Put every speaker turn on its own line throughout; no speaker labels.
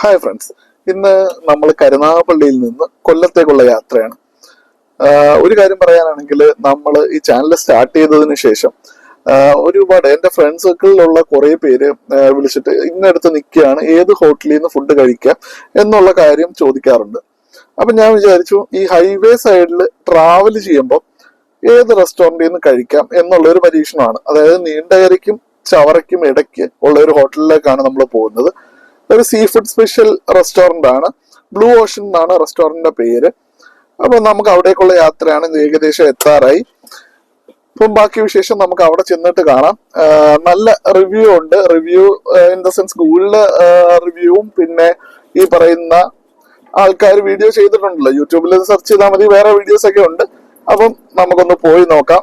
Hi friends ഇന്ന് നമ്മൾ കരുനാഗപ്പള്ളിയിൽ നിന്ന് കൊല്ലത്തേക്കുള്ള യാത്രയാണ്. ഒരു കാര്യം പറയാനാണെങ്കിൽ നമ്മൾ ഈ ചാനൽ സ്റ്റാർട്ട് ചെയ്തതിന് ശേഷം ഒരുപാട് എന്റെ ഫ്രണ്ട് സർക്കിളിലുള്ള കുറേ പേര് വിളിച്ചിട്ട് ഇന്നടുത്ത് നിൽക്കുകയാണ്. ഏത് ഹോട്ടലിൽ നിന്ന് ഫുഡ് കഴിക്കാം എന്നുള്ള കാര്യം ചോദിക്കാറുണ്ട്. അപ്പം ഞാൻ വിചാരിച്ചു ഈ ഹൈവേ സൈഡിൽ ട്രാവൽ ചെയ്യുമ്പോൾ ഏത് റെസ്റ്റോറന്റിൽ നിന്ന് കഴിക്കാം എന്നുള്ള ഒരു പരീക്ഷണമാണ്. അതായത് നീണ്ടകരയ്ക്കും ചവറയ്ക്കും ഇടയ്ക്ക് ഉള്ള ഒരു ഹോട്ടലിലേക്കാണ് നമ്മൾ പോകുന്നത്. ഒരു സീ ഫുഡ് സ്പെഷ്യൽ റെസ്റ്റോറന്റ് ആണ്. ബ്ലൂ ഓഷൻ എന്നാണ് റെസ്റ്റോറന്റിന്റെ പേര്. അപ്പോൾ നമുക്ക് അവിടേക്കുള്ള യാത്രയാണ് ഏകദേശം എത്താറായി. അപ്പം ബാക്കി വിശേഷം നമുക്ക് അവിടെ ചെന്നിട്ട് കാണാം. നല്ല റിവ്യൂ ഉണ്ട്. റിവ്യൂ ഇൻ ദ സെൻസ് ഗൂഗിളിൽ റിവ്യൂവും പിന്നെ ഈ പറയുന്ന ആൾക്കാർ വീഡിയോ ചെയ്തിട്ടുണ്ടല്ലോ. യൂട്യൂബിൽ സെർച്ച് ചെയ്താൽ മതി. വേറെ വീഡിയോസ് ഒക്കെ ഉണ്ട്. അപ്പം നമുക്കൊന്ന് പോയി നോക്കാം.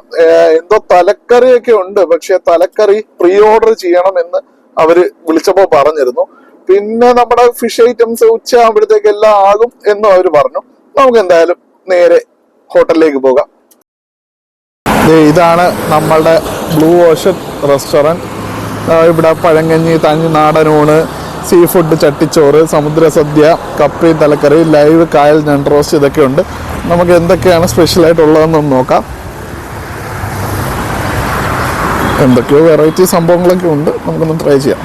എന്തോ തലക്കറിയൊക്കെ ഉണ്ട്. പക്ഷെ തലക്കറി പ്രീ ഓർഡർ ചെയ്യണം എന്ന് അവർ വിളിച്ചപ്പോ പറഞ്ഞിരുന്നു. പിന്നെ നമ്മുടെ ഫിഷ് ഐറ്റംസ് ഉച്ച ആകുമ്പോഴത്തേക്ക് എല്ലാം ആകും എന്നും അവർ പറഞ്ഞു. നമുക്ക് എന്തായാലും നേരെ ഹോട്ടലിലേക്ക് പോകാം. ഇതാണ് നമ്മളുടെ ബ്ലൂ ഓഷൻ റെസ്റ്റോറന്റ് ഇവിടെ പഴങ്കഞ്ഞി തഞ്ഞി ഊണ് സീ ഫുഡ് ചട്ടിച്ചോറ് സമുദ്ര സദ്യ കപ്പി തലക്കറി ലൈവ് കായൽ ഞണ്ട് ഇതൊക്കെ ഉണ്ട്. നമുക്ക് എന്തൊക്കെയാണ് സ്പെഷ്യലായിട്ടുള്ളതെന്നൊന്ന് നോക്കാം. എന്തൊക്കെയോ വെറൈറ്റി സംഭവങ്ങളൊക്കെ ഉണ്ട്. നമുക്കൊന്ന് ട്രൈ ചെയ്യാം.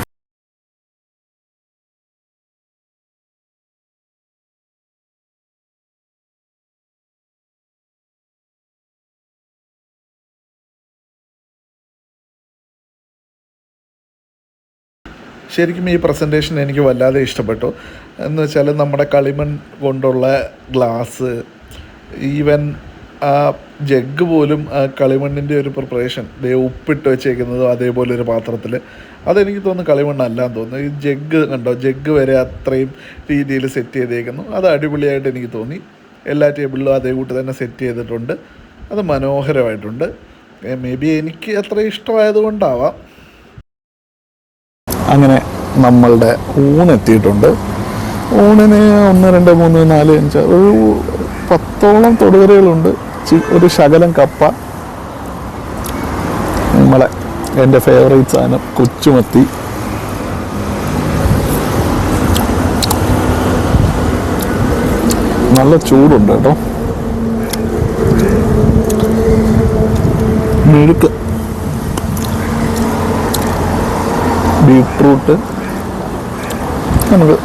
ശരിക്കും ഈ പ്രസന്റേഷൻ എനിക്ക് വല്ലാതെ ഇഷ്ടപ്പെട്ടു. എന്ന് വെച്ചാൽ നമ്മുടെ കളിമൺ കൊണ്ടുള്ള ഗ്ലാസ് ഈവൻ ആ ജഗ് പോലും കളിമണ്ണിന്റെ ഒരു പ്രിപ്പറേഷൻ ദേ ഉപ്പിട്ട് വെച്ചേക്കുന്നതും അതേപോലെ ഒരു പാത്രത്തിൽ അതെനിക്ക് തോന്നുന്നു കളിമണ്ണല്ലാന്ന് തോന്നുന്നു. ഈ ജഗ് കണ്ടോ? ജഗ് വരെ അത്രയും രീതിയിൽ സെറ്റ് ചെയ്തേക്കുന്നു. അത് അടിപൊളിയായിട്ട് എനിക്ക് തോന്നി. എല്ലാ ടേബിളിലും അതേ കൂട്ട് തന്നെ സെറ്റ് ചെയ്തിട്ടുണ്ട്. അത് മനോഹരമായിട്ടുണ്ട്. മേ ബി എനിക്ക് അത്ര ഇഷ്ടമായതുകൊണ്ടാവാം അങ്ങനെ നമ്മളുടെ ഊണെത്തിയിട്ടുണ്ട്. ഊണിന് ഒന്ന് രണ്ട് മൂന്ന് നാല് അഞ്ച് ഒരു പത്തോളം തൊടുകരകളുണ്ട് ഒരു ശകലം കപ്പ. നമ്മളെ എന്റെ ഫേവറേറ്റ് സാധനം കൊച്ചുമത്തി. നല്ല ചൂടുണ്ട് കേട്ടോ. മെഴുക്ക്. ബീട്രൂട്ട്. നമുക്ക്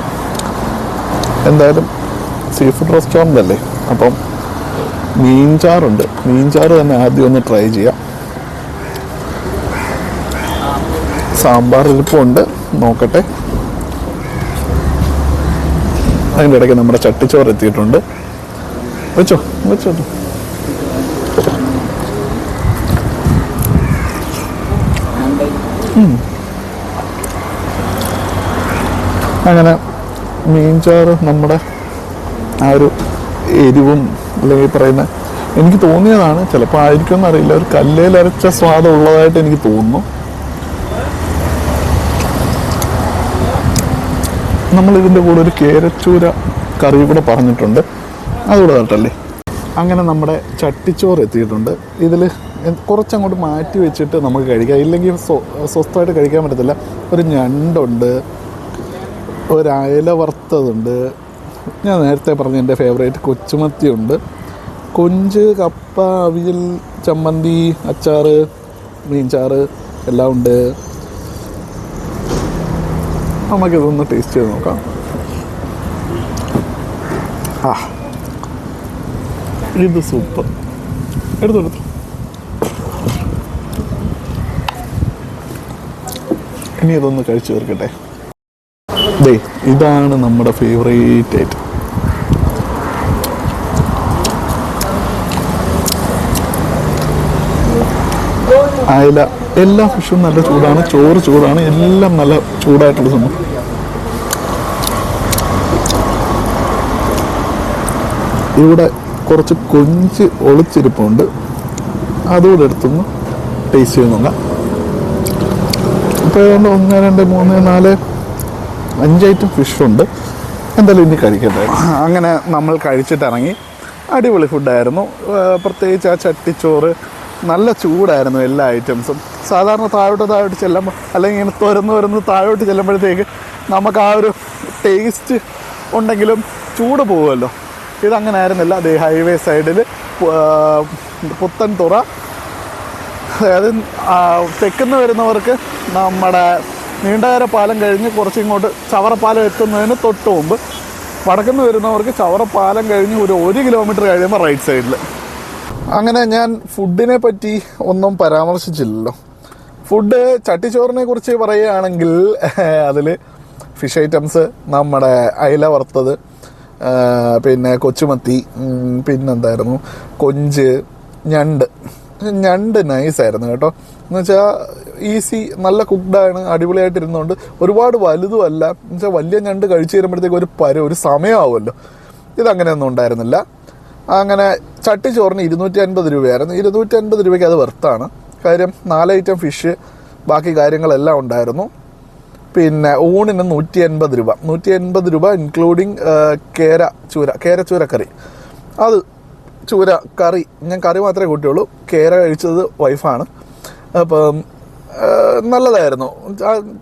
എന്തായാലും സീ ഫുഡ് റെസ്റ്റോറന്റ് അല്ലേ അപ്പം മീൻചാറുണ്ട്. മീൻചാറ് തന്നെ ആദ്യം ഒന്ന് ട്രൈ ചെയ്യാം. സാമ്പാർ ഇരിപ്പുണ്ട്. നോക്കട്ടെ. അതിന്റെ ഇടയ്ക്ക് നമ്മുടെ ചട്ടിച്ചോറ് എത്തിയിട്ടുണ്ട്. വെച്ചോ? വെച്ചോ. അങ്ങനെ മീൻചാറ് നമ്മുടെ ആ ഒരു എരിവും അല്ലെങ്കിൽ പറയുന്ന എനിക്ക് തോന്നിയതാണ്. ചിലപ്പോൾ ആയിരിക്കും എന്നറിയില്ല. ഒരു കല്ലേൽ അരച്ച സ്വാദം ഉള്ളതായിട്ട് എനിക്ക് തോന്നുന്നു. നമ്മൾ ഇതിന്റെ കൂടെ ഒരു കേരച്ചൂര കറി കൂടെ പറഞ്ഞിട്ടുണ്ട്. അതുകൂടെ തട്ടല്ലേ? അങ്ങനെ നമ്മുടെ ചട്ടിച്ചോറ് എത്തിയിട്ടുണ്ട്. ഇതിൽ കുറച്ചങ്ങോട്ട് മാറ്റി വെച്ചിട്ട് നമുക്ക് കഴിക്കാം. ഇല്ലെങ്കിൽ സ്വ- സ്വസ്ഥമായിട്ട് കഴിക്കാൻ പറ്റത്തില്ല. ഒരു ഞണ്ടുണ്ട്. ഒരു അയല വറുത്തതുണ്ട്. ഞാൻ നേരത്തെ പറഞ്ഞ എന്റെ ഫേവറേറ്റ് കൊച്ചുമത്തിയുണ്ട് കൊഞ്ച് കപ്പ അവിയൽ ചമ്മന്തി അച്ചാറ് മീൻചാറ് എല്ലാം ഉണ്ട്. നമുക്കിതൊന്ന് ടേസ്റ്റ് ചെയ്ത് നോക്കാം. ആ. ഇത് സൂപ്പർ എടുത്തു. ഇനി ഇതൊന്ന് കഴിച്ചു തീർക്കട്ടെ. ദേ ഇതാണ് നമ്മുടെ ഫേവറേറ്റ് ഐറ്റം അയല എല്ലാ ഫിഷും നല്ല ചൂടാണ് ചോറ് ചൂടാണ് എല്ലാം നല്ല ചൂടായിട്ടുള്ള സംഭവം. ഇവിടെ കുറച്ച് കൊഞ്ച് ഒളിച്ചിരിപ്പുണ്ട്. അതുകൂടെ എടുത്തൊന്ന് ടേസ്റ്റ് ചെയ്യുന്നുണ്ട് ഇപ്പോൾ ഏതാണ്ട് ഒന്ന് രണ്ട് മൂന്ന് നാല് അഞ്ച് ഐറ്റം ഫിഷുണ്ട് എന്തായാലും ഇനി കഴിക്കട്ടെ. അങ്ങനെ നമ്മൾ കഴിച്ചിട്ടിറങ്ങി. അടിപൊളി ഫുഡായിരുന്നു പ്രത്യേകിച്ച് ആ ചട്ടിച്ചോറ് നല്ല ചൂടായിരുന്നു എല്ലാ ഐറ്റംസും സാധാരണ താഴോട്ട് താഴോട്ട് ചെല്ലുമ്പോൾ അല്ലെങ്കിൽ ഇങ്ങനെ തുരന്ന് തുരന്ന് താഴോട്ട് ചെല്ലുമ്പോഴത്തേക്ക് നമുക്ക് ആ ഒരു ടേസ്റ്റ് ഉണ്ടെങ്കിലും ചൂട് പോകുമല്ലോ ഇതങ്ങനെ ആയിരുന്നില്ല. അത് ഹൈവേ സൈഡിൽ പുത്തൻ തുറ അതായത് തെക്കുന്ന് വരുന്നവർക്ക് നമ്മുടെ നീണ്ടകര പാലം കഴിഞ്ഞ് കുറച്ച് ഇങ്ങോട്ട് ചവറപ്പാലം എത്തുന്നതിന് തൊട്ട് മുമ്പ് വടക്കുന്ന് വരുന്നവർക്ക് ചവറപ്പാലം കഴിഞ്ഞ് ഒരു ഒരു കിലോമീറ്റർ കഴിയുമ്പോൾ റൈറ്റ് സൈഡിൽ അങ്ങനെ ഞാൻ ഫുഡിനെ പറ്റി ഒന്നും പരാമർശിച്ചില്ലല്ലോ. ഫുഡ് ചട്ടിച്ചോറിനെ കുറിച്ച് പറയുകയാണെങ്കിൽ അതിൽ ഫിഷ് ഐറ്റംസ് നമ്മുടെ അയില വറുത്തത് പിന്നെ കൊച്ചുമത്തി പിന്നെന്തായിരുന്നു? കൊഞ്ച് ഞണ്ട്. ഞണ്ട് നൈസായിരുന്നു കേട്ടോ. എന്ന് വെച്ചാൽ ഈസി നല്ല കുക്ക്ഡാണ് അടിപൊളിയായിട്ടിരുന്നുകൊണ്ട് ഒരുപാട് വലുതുമല്ല എന്ന് വെച്ചാൽ വലിയ ഞണ്ട് കഴിച്ചു തരുമ്പോഴത്തേക്ക് ഒരു പര ഒരു സമയമാവുമല്ലോ. ഇതങ്ങനെയൊന്നും ഉണ്ടായിരുന്നില്ല. അങ്ങനെ ചട്ടി ചോറിന് ഇരുന്നൂറ്റി അൻപത് രൂപയായിരുന്നു. ഇരുന്നൂറ്റി അൻപത് രൂപയ്ക്ക് അത് വെർത്താണ്. കാര്യം നാല് ഐറ്റം ഫിഷ് ബാക്കി കാര്യങ്ങളെല്ലാം ഉണ്ടായിരുന്നു. പിന്നെ ഊണിന് നൂറ്റി എൺപത് രൂപ. നൂറ്റി എൺപത് രൂപ ഇൻക്ലൂഡിങ് കേര ചൂര കേര ചൂര കറി അത് ചൂര കറി. ഞാൻ കറി മാത്രമേ കൂട്ടിയുള്ളൂ. കേര കഴിച്ചത് വൈഫാണ് അപ്പം നല്ലതായിരുന്നു.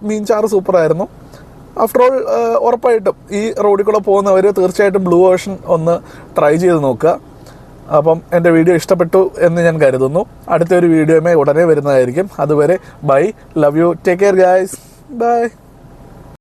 മീൻ ചാറ് സൂപ്പറായിരുന്നു. ആഫ്റ്റർ ഓൾ ഉറപ്പായിട്ടും ഈ റോഡിൽ കൂടെ പോകുന്നവർ തീർച്ചയായിട്ടും ബ്ലൂ ഓഷൻ ഒന്ന് ട്രൈ ചെയ്ത് നോക്കുക. അപ്പം എന്റെ വീഡിയോ ഇഷ്ടപ്പെട്ടു എന്ന് ഞാൻ കരുതുന്നു. അടുത്തൊരു വീഡിയോമേ ഉടനെ വരുന്നതായിരിക്കും. അതുവരെ bye love you take care guys bye